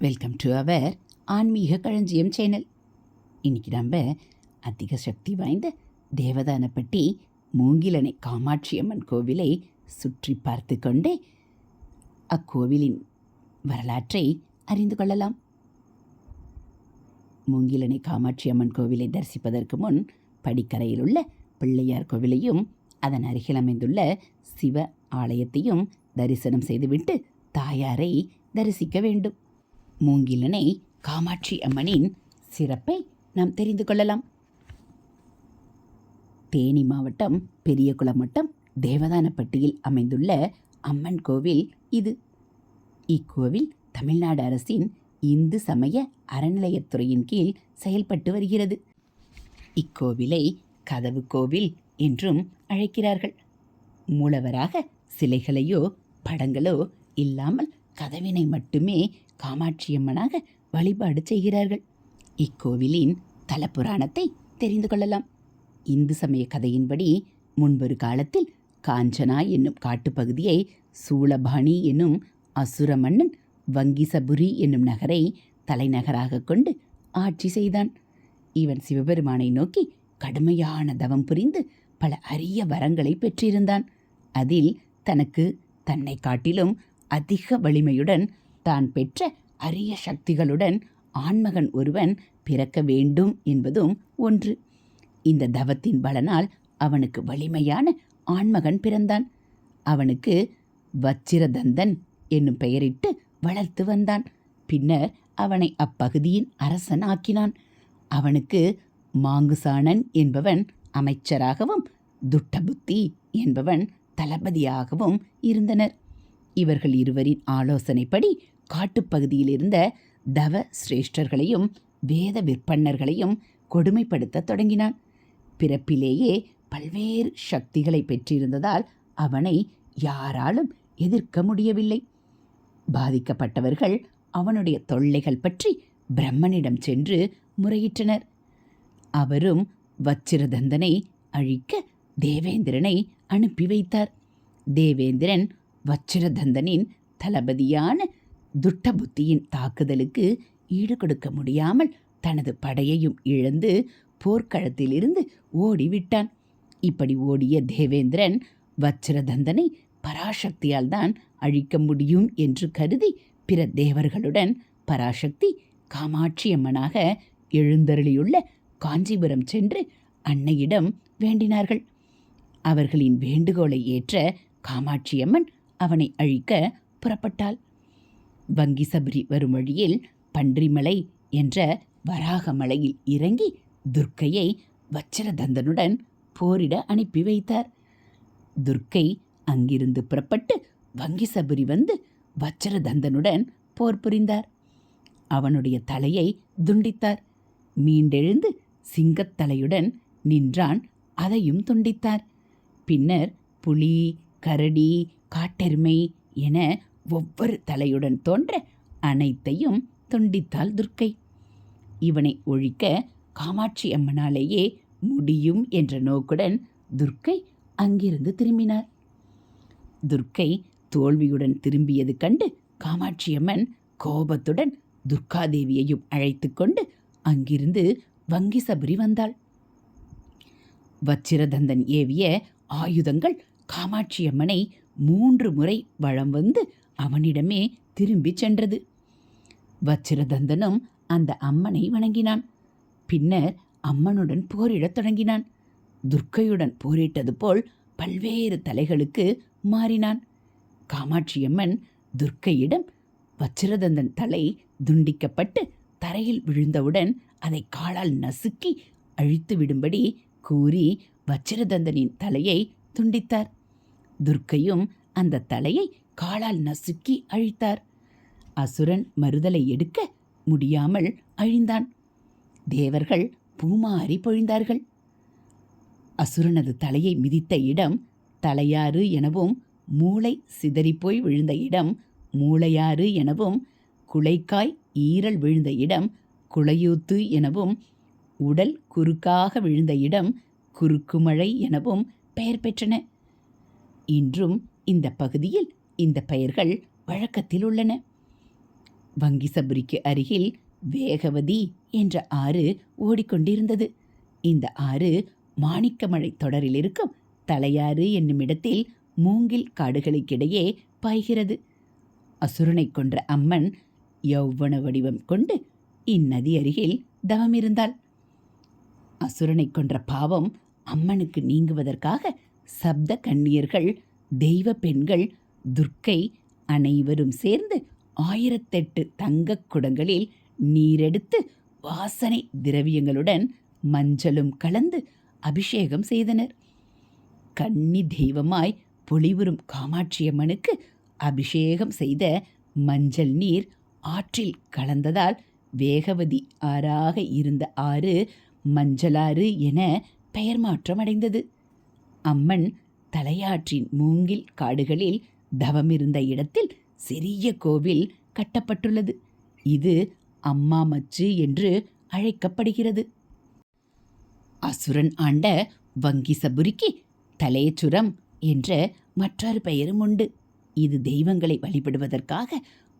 Welcome to our ஆன்மீக களஞ்சியம் channel இன்றைக்கி நம்ம அதிக சக்தி வாய்ந்த தேவதானப்பட்டி மூங்கிலனை காமாட்சி அம்மன் கோவிலை சுற்றி பார்த்து கொண்டே அக்கோவிலின் வரலாற்றை அறிந்து கொள்ளலாம். மூங்கிலனை காமாட்சி அம்மன் கோவிலை தரிசிப்பதற்கு முன் படிக்கரையில் உள்ள பிள்ளையார் கோவிலையும் அதன் அருகில் அமைந்துள்ள சிவ ஆலயத்தையும் தரிசனம் செய்துவிட்டு தாயாரை தரிசிக்க வேண்டும். மூங்கிலனை காமாட்சி அம்மனின் சிறப்பை நாம் தெரிந்து கொள்ளலாம். தேனி மாவட்டம் பெரியகுளம் வட்டம் தேவதானப்பட்டியில் அமைந்துள்ள அம்மன் கோவில் இது. இக்கோவில் தமிழ்நாடு அரசின் இந்து சமய அறநிலையத்துறையின் கீழ் செயல்பட்டு வருகிறது. இக்கோவிலை கதவு கோவில் என்றும் அழைக்கிறார்கள். மூலவராக சிலைகளையோ படங்களோ இல்லாமல் கதவினை மட்டுமே காமாட்சியம்மனாக வழிபாடு செய்கிறார்கள். இக்கோவிலின் தலப்புராணத்தை தெரிந்து கொள்ளலாம். இந்து சமய கதையின்படி முன்பொரு காலத்தில் காஞ்சனா என்னும் காட்டுப்பகுதியை சூளபாணி என்னும் அசுர மன்னன் வங்கிசபுரி என்னும் நகரை தலைநகராக கொண்டு ஆட்சி செய்தான். இவன் சிவபெருமானை நோக்கி கடுமையான தவம் புரிந்து பல அரிய வரங்களை பெற்றிருந்தான். அதில் தனக்கு தன்னை காட்டிலும் அதிக வலிமையுடன் தான் பெற்ற அரிய சக்திகளுடன் ஆண்மகன் ஒருவன் பிறக்க வேண்டும் என்பதும் ஒன்று. இந்த தவத்தின் பலனால் அவனுக்கு வலிமையான ஆண்மகன் பிறந்தான். அவனுக்கு வச்சிரதந்தன் என்னும் பெயரிட்டு வளர்த்து வந்தான். பின்னர் அவனை அப்பகுதியின் அரசன் ஆக்கினான் அவனுக்கு மாங்குசாணன் என்பவன் அமைச்சராகவும் துட்டபுத்தி என்பவன் தளபதியாகவும் இருந்தனர். இவர்கள் இருவரின் ஆலோசனைப்படி காட்டுப்பகுதியில் இருந்த தவ சிரேஷ்டர்களையும் வேத விற்பன்னர்களையும் கொடுமைப்படுத்த தொடங்கினான். பிறப்பிலேயே பல்வேறு சக்திகளை பெற்றிருந்ததால் அவனை யாராலும் எதிர்க்க முடியவில்லை. பாதிக்கப்பட்டவர்கள் அவனுடைய தொல்லைகள் பற்றி பிரம்மனிடம் சென்று முறையிட்டனர். அவரும் வச்சிரதந்தனை அழிக்க தேவேந்திரனை அனுப்பி வைத்தார். தேவேந்திரன் வச்சிரதந்தனின் தளபதியான துட்டபுத்தியின் தாக்குதலுக்கு ஈடுகொடுக்க முடியாமல் தனது படையையும் இழந்து போர்க்களத்திலிருந்து ஓடிவிட்டான். இப்படி ஓடிய தேவேந்திரன் வச்சிரதந்தனை பராசக்தியால் தான் அழிக்க முடியும் என்று கருதி பிற தேவர்களுடன் பராசக்தி காமாட்சியம்மனாக எழுந்தருளியுள்ள காஞ்சிபுரம் சென்று அன்னையிடம் வேண்டினார்கள். அவர்களின் வேண்டுகோளை ஏற்ற காமாட்சியம்மன் அவனை அழிக்க புறப்பட்டாள். வங்கி சபரி வரும் வழியில் பன்றிமலை என்ற வராக மலையில் இறங்கி துர்க்கையை வச்சிரதந்தனுடன் போரிட அனுப்பி வைத்தார். துர்க்கை அங்கிருந்து புறப்பட்டு வங்கி சபரி வந்து வச்சிரதந்தனுடன் போர் புரிந்தார். அவனுடைய தலையை துண்டித்தார். மீண்டெழுந்து சிங்கத்தலையுடன் நின்றான். அதையும் துண்டித்தார். பின்னர் புலி கரடி காட்டெருமை என ஒவ்வொரு தலையுடன் தோன்ற அனைத்தையும் துண்டித்தாள் துர்க்கை. இவனை ஒழிக்க காமாட்சி அம்மனாலேயே முடியும் என்ற நோக்குடன் துர்க்கை அங்கிருந்து திரும்பினார் துர்க்கை தோல்வியுடன் திரும்பியது கண்டு காமாட்சியம்மன் கோபத்துடன் துர்காதேவியையும் அழைத்து கொண்டு அங்கிருந்து வங்கிசபரி வந்தாள். வச்சிரதந்தன் ஏவிய ஆயுதங்கள் காமாட்சியம்மனை மூன்று முறை வளம் வந்து அவனிடமே திரும்பிச் சென்றது. வச்சிரதந்தனும் அந்த அம்மனை வணங்கினான். பின்னர் அம்மனுடன் போரிடத் தொடங்கினான். துர்க்கையுடன் போரிட்டது போல் பல்வேறு தலைகளுக்கு மாறினான். காமாட்சியம்மன் துர்க்கையிடம் வச்சிரதந்தன் தலை துண்டிக்கப்பட்டு தரையில் விழுந்தவுடன் அதை காலால் நசுக்கி அழித்து விடும்படி கூறி வச்சிரதந்தனின் தலையை துண்டித்தார். துர்க்கையும் அந்த தலையை காலால் நசுக்கி அழித்தார். அசுரன் மறுதலை எடுக்க முடியாமல் அழிந்தான். தேவர்கள் பூமாறி பொழிந்தார்கள். அசுரனது தலையை மிதித்த இடம் தலையாறு எனவும் மூளை சிதறிப்போய் விழுந்த இடம் மூளையாறு எனவும் குலைக்காய் ஈரல் விழுந்த இடம் குளையூத்து எனவும் உடல் குறுக்காக விழுந்த இடம் குறுக்குமழை எனவும் பெயர் பெற்றன. இன்றும் இந்த பகுதியில் இந்த பெயர்கள் வழக்கத்தில் உள்ளன வங்கி சபரிக்கு அருகில் வேகவதி என்ற ஆறு ஓடிக்கொண்டிருந்தது. இந்த ஆறு மாணிக்கமழை தொடரில் இருக்கும் தலையாறு என்னும் இடத்தில் மூங்கில் காடுகளுக்கிடையே பாய்கிறது. அசுரனை கொன்ற அம்மன் யௌவன வடிவம் கொண்டு இந்நதி அருகில் தவமிருந்தாள். அசுரனை கொன்ற பாவம் அம்மனுக்கு நீங்குவதற்காக சப்த கண்ணியர்கள் தெய்வ பெண்கள் துர்க்கை அனைவரும் சேர்ந்து ஆயிரத்தெட்டு தங்கக் குடங்களில் நீரெடுத்து வாசனை திரவியங்களுடன் மஞ்சளும் கலந்து அபிஷேகம் செய்தனர். கன்னி தெய்வமாய் பொலிவுறும் காமாட்சியம்மனுக்கு அபிஷேகம் செய்த மஞ்சள் நீர் ஆற்றில் கலந்ததால் வேகவதி ஆறாக இருந்த ஆறு மஞ்சளாறு என பெயர் மாற்றம் அடைந்தது அம்மன் தலையாற்றின் மூங்கில் காடுகளில் தவமிருந்த இடத்தில் சிறிய கோவில் கட்டப்பட்டுள்ளது. இது அம்மாமச்சு என்று அழைக்கப்படுகிறது. அசுரன் ஆண்ட வங்கிசபுரிக்கு தலேச்சுரம் என்ற மற்றொரு பெயரும் உண்டு. இது தெய்வங்களை வழிபடுவதற்காக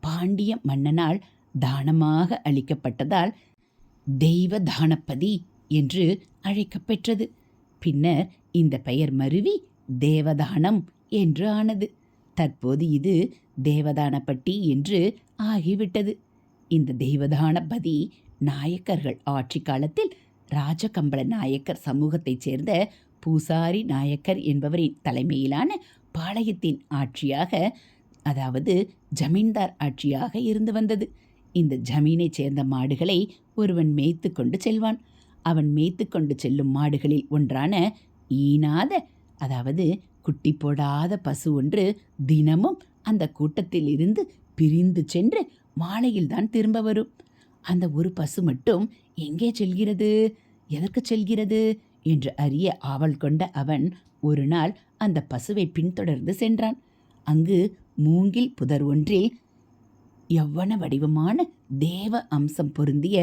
பாண்டிய மன்னனால் தானமாக அளிக்கப்பட்டதால் தெய்வ தானப்பதி என்று அழைக்கப்பெற்றது. பின்னர் இந்த பெயர் மருவி தேவதானம் என்று ஆனது. தற்போது இது தேவதானப்பட்டி என்று ஆகிவிட்டது. இந்த தெய்வதானபதி நாயக்கர்கள் ஆட்சி காலத்தில் ராஜகம்பள நாயக்கர் சமூகத்தைச் சேர்ந்த பூசாரி நாயக்கர் என்பவரின் தலைமையிலான பாளையத்தின் ஆட்சியாக அதாவது ஜமீன்தார் ஆட்சியாக இருந்து வந்தது. இந்த ஜமீனைச் சேர்ந்த மாடுகளை ஒருவன் மேய்த்து கொண்டு செல்வான். அவன் மேய்த்து கொண்டு செல்லும் மாடுகளில் ஒன்றான ஈனாத அதாவது குட்டி போடாத பசு ஒன்று தினமும் அந்த கூட்டத்தில் இருந்து பிரிந்து சென்று மாலையில்தான் திரும்ப வரும். அந்த ஒரு பசு மட்டும் எங்கே செல்கிறது? எதற்கு செல்கிறது? என்று அறிய ஆவல் கொண்ட அவன் ஒரு நாள் அந்த பசுவை பின்தொடர்ந்து சென்றான். அங்கு மூங்கில் புதர் ஒன்றில் எவ்வன வடிவமான தேவ அம்சம் பொருந்திய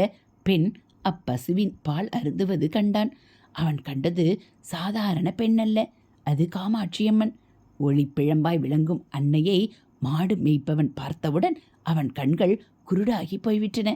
பெண் அப்பசுவின் பால் அருந்துவது கண்டான். அவன் கண்டது சாதாரண பெண்ணல்ல. அது காமாட்சியம்மன். ஒளிப்பிழம்பாய் விளங்கும் அன்னையை மாடு மேய்ப்பவன் பார்த்தவுடன் அவன் கண்கள் குருடாகி போய்விட்டன.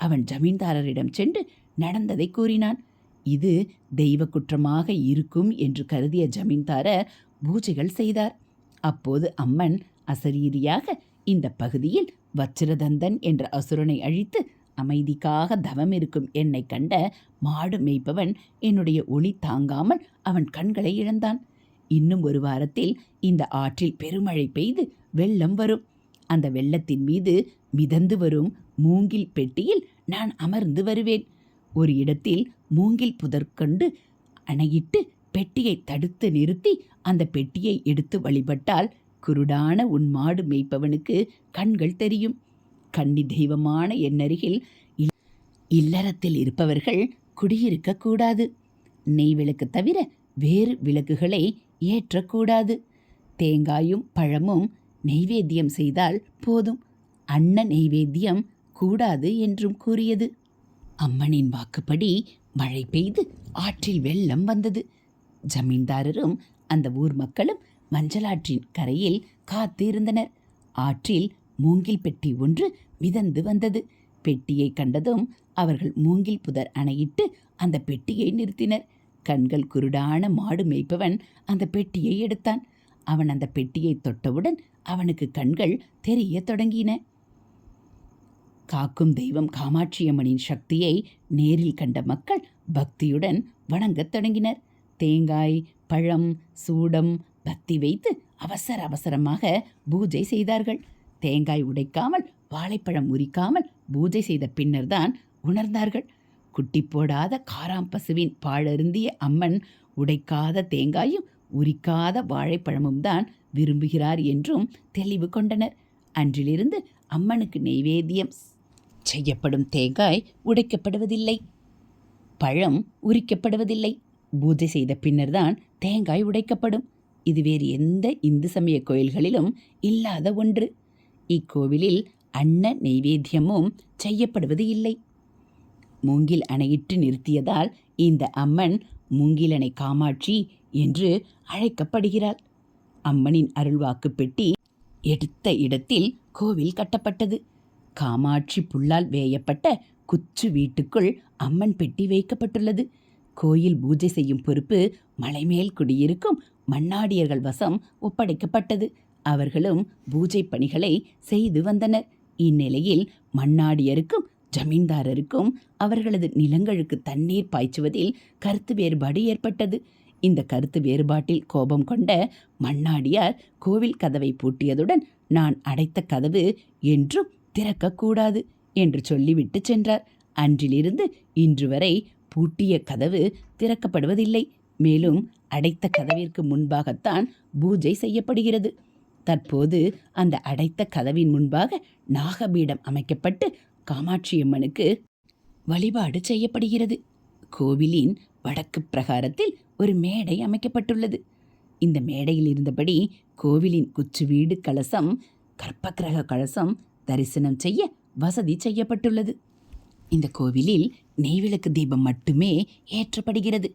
அவன் ஜமீன்தாரரிடம் சென்று நடந்ததை கூறினான். இது தெய்வ குற்றமாக இருக்கும் என்று கருதிய ஜமீன்தாரர் பூஜைகள் செய்தார். அப்போது அம்மன் அசரீரியாக இந்த பகுதியில் வச்சிரதந்தன் என்ற அசுரனை அழித்து அமைதிக்காக தவம் இருக்கும் என்னை கண்ட மாடு மேய்ப்பவன் என்னுடைய ஒளி தாங்காமல் அவன் கண்களை இழந்தான். இன்னும் ஒரு வாரத்தில் இந்த ஆற்றில் பெருமழை பெய்து வெள்ளம் வரும். அந்த வெள்ளத்தின் மீது மிதந்து வரும் மூங்கில் பெட்டியில் நான் அமர்ந்து வருவேன். ஒரு இடத்தில் மூங்கில் புதற்கொண்டு அணையிட்டு பெட்டியை தடுத்து நிறுத்தி அந்த பெட்டியை எடுத்து வழிபட்டால் குருடான உன் மாடு மேய்ப்பவனுக்கு கண்கள் தெரியும். கன்னி தெய்வமான என்னருகில் இல்- இல்லறத்தில் இருப்பவர்கள் குடியிருக்கக்கூடாது நெய்விளக்கு நெய் விளக்கு தவிர வேறு விளக்குகளை ஏற்றக்கூடாது தேங்காயும் பழமும் நெய்வேத்தியம் செய்தால் போதும். அன்ன நெய்வேத்தியம் கூடாது என்றும் கூறியது. அம்மனின் வாக்குப்படி மழை பெய்து ஆற்றில் வெள்ளம் வந்தது. ஜமீன்தாரரும் அந்த ஊர் மக்களும் மஞ்சளாற்றின் கரையில் காத்து இருந்தனர் ஆற்றில் மூங்கில் பெட்டி ஒன்று மிதந்து வந்தது. பெட்டியை கண்டதும் அவர்கள் மூங்கில் புதர் அணையிட்டு அந்த பெட்டியை நிறுத்தினர். கண்கள் குருடான மாடு மேய்ப்பவன் அந்த பெட்டியை எடுத்தான். அவன் அந்த பெட்டியை தொட்டவுடன் அவனுக்கு கண்கள் தெரிய தொடங்கின. காக்கும் தெய்வம் காமாட்சியம்மனின் சக்தியை நேரில் கண்ட மக்கள் பக்தியுடன் வணங்கத் தொடங்கினர். தேங்காய் பழம் சூடம் பத்தி வைத்து அவசர அவசரமாக பூஜை செய்தார்கள். தேங்காய் உடைக்காமல் வாழைப்பழம் உரிக்காமல் பூஜை செய்த பின்னர்தான் உணர்ந்தார்கள். குட்டி போடாத காராம் பசுவின் பாழருந்திய அம்மன் உடைக்காத தேங்காயும் உரிக்காத வாழைப்பழமும் தான் விரும்புகிறார் என்றும் தெளிவு கொண்டனர். அன்றிலிருந்து அம்மனுக்கு நெய்வேத்தியம் செய்யப்படும் தேங்காய் உடைக்கப்படுவதில்லை. பழம் உரிக்கப்படுவதில்லை. பூஜை செய்த பின்னர்தான் தேங்காய் உடைக்கப்படும். இது வேறு எந்த இந்து சமய கோயில்களிலும் இல்லாத ஒன்று. இக்கோவிலில் அன்ன நெய்வேத்தியமும் செய்யப்படுவது இல்லை. மூங்கில் அணையிட்டு நிறுத்தியதால் இந்த அம்மன் மூங்கிலணை காமாட்சி என்று அழைக்கப்படுகிறாள். அம்மனின் அருள்வாக்கு பெட்டி எடுத்த இடத்தில் கோவில் கட்டப்பட்டது. காமாட்சி புல்லால் வேயப்பட்ட குச்சு வீட்டுக்குள் அம்மன் பெட்டி வைக்கப்பட்டுள்ளது. கோயில் பூஜை செய்யும் பொறுப்பு மலைமேல் குடியிருக்கும் மண்ணாடியர்கள் வசம் ஒப்படைக்கப்பட்டது. அவர்களும் பூஜை பணிகளை செய்து வந்தனர். இந்நிலையில் மண்ணாடியருக்கும் ஜமீன்தாரருக்கும் அவர்களது நிலங்களுக்கு தண்ணீர் பாய்ச்சுவதில் கருத்து வேறுபாடு ஏற்பட்டது. இந்த கருத்து வேறுபாட்டில் கோபம் கொண்ட மண்ணாடியார் கோவில் கதவை பூட்டியதுடன் நான் அடைத்த கதவு என்றும் திறக்கக்கூடாது என்று சொல்லிவிட்டு சென்றார். அன்றிலிருந்து இன்று வரை பூட்டிய கதவு திறக்கப்படுவதில்லை. மேலும் அடைத்த கதவிற்கு முன்பாகத்தான் பூஜை செய்யப்படுகிறது. தற்போது அந்த அடைத்த கதவின் முன்பாக நாகபீடம் அமைக்கப்பட்டு காமாட்சியம்மனுக்கு வழிபாடு செய்யப்படுகிறது. கோவிலின் வடக்கு பிரகாரத்தில் ஒரு மேடை அமைக்கப்பட்டுள்ளது. இந்த மேடையில் இருந்தபடி கோவிலின் குச்சு வீடு கலசம் கற்பக்கிரக கலசம் தரிசனம் செய்ய வசதி செய்யப்பட்டுள்ளது. இந்த கோவிலில் நெய்விளக்கு தீபம் மட்டுமே ஏற்றப்படுகிறது.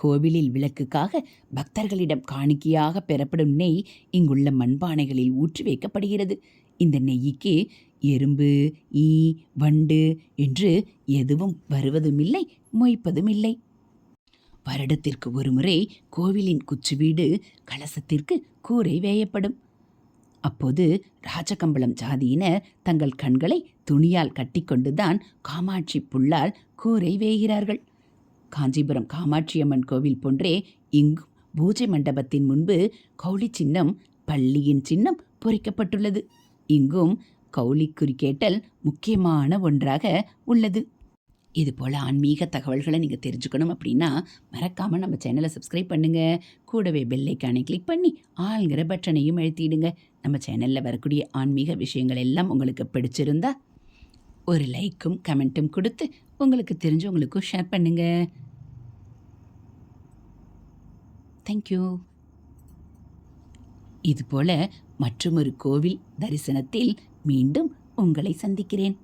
கோவிலில் விளக்குக்காக பக்தர்களிடம் காணிக்கையாக பெறப்படும் நெய் இங்குள்ள மண்பானைகளில் ஊற்றி வைக்கப்படுகிறது. இந்த நெய்யிக்கு எறும்பு ஈ வண்டு என்று எதுவும் வருவதுமில்லை மொய்ப்பதுமில்லை. வருடத்திற்கு ஒருமுறை கோவிலின் குச்சு வீடு கலசத்திற்கு கூரை வேயப்படும். அப்போது ராஜகம்பளம் ஜாதியினர் தங்கள் கண்களை துணியால் கட்டிக்கொண்டுதான் காமாட்சி புல்லால் கூரை வேகிறார்கள். காஞ்சிபுரம் காமாட்சியம்மன் கோவில் போன்றே இங்கும் பூஜை மண்டபத்தின் முன்பு கௌளி சின்னம் பள்ளியின் சின்னம் பொறிக்கப்பட்டுள்ளது. இங்கும் கௌளி குறிக்கேட்டல் முக்கியமான ஒன்றாக உள்ளது. இது போல் ஆன்மீக தகவல்களை நீங்கள் தெரிஞ்சுக்கணும் அப்படின்னா மறக்காமல் நம்ம சேனலை சப்ஸ்கிரைப் பண்ணுங்கள் கூடவே பெல்லைக்கானை கிளிக் பண்ணி ஆளுங்கிற பட்டனையும் எழுத்திடுங்க நம்ம சேனலில் வரக்கூடிய ஆன்மீக விஷயங்கள் எல்லாம் உங்களுக்கு பிடிச்சிருந்தா ஒரு லைக்கும் கமெண்ட்டும் கொடுத்து உங்களுக்கு தெரிஞ்சவங்களுக்கும் ஷேர் பண்ணுங்கள் தேங்க்யூ இதுபோல மற்றொரு கோவில் தரிசனத்தில் மீண்டும் உங்களை சந்திக்கிறேன்.